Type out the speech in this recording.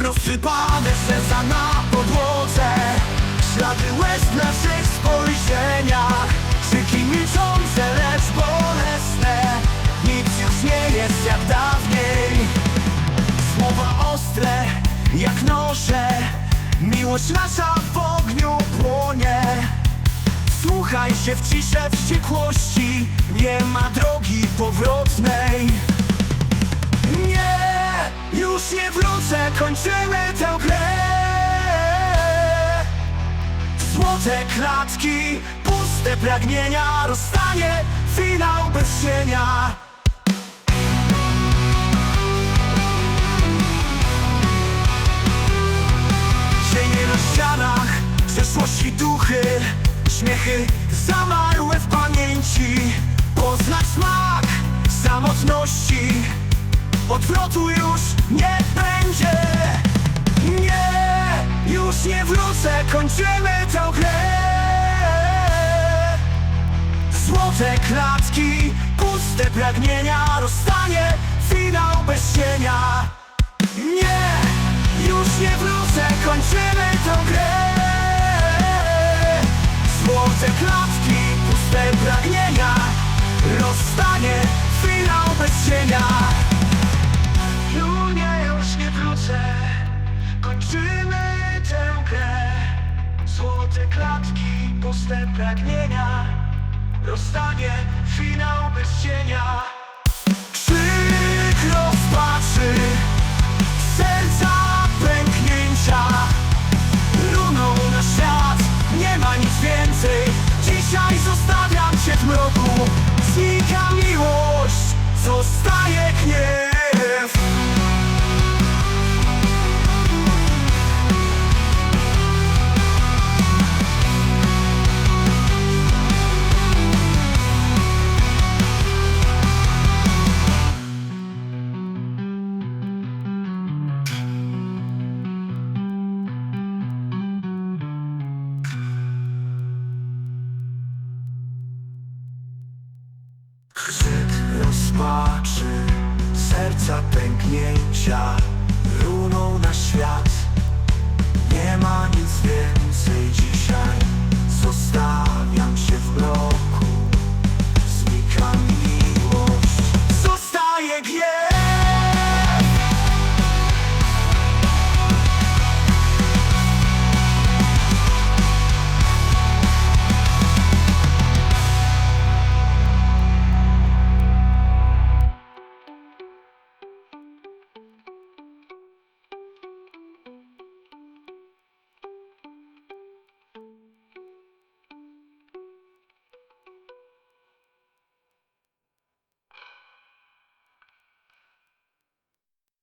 Rozsypane serca na podłodze. Ślady łez w naszych spojrzeniach. Krzyki milczące, lecz bolesne. Nic już nie jest jak dawniej. Słowa ostre jak noże. Miłość nasza w ogniu płonie. Słuchaj się w ciszę wściekłości. Nie ma drogi powrotnej wrócę, kończymy tę grę. Złote klatki, puste pragnienia Rozstanie, finał bez cienia. Cienie na ścianach, przeszłości duchy Śmiechy zamarłe w pamięci. Poznać smak samotności Odwrotu już nie będzie już nie wrócę, kończymy tę grę. Złote klatki, puste pragnienia Rozstanie, finał bez cienia. Nie, już nie wrócę, kończymy tę grę Złote klatki, puste pragnienia Rozstanie, finał bez cienia. Krzyk rozpaczy Serca pęknięcia Runą na świat Nie ma nic więcej. Dzisiaj zostawiam cię w mroku Znika Krzyk rozpaczy, serca pęknięcia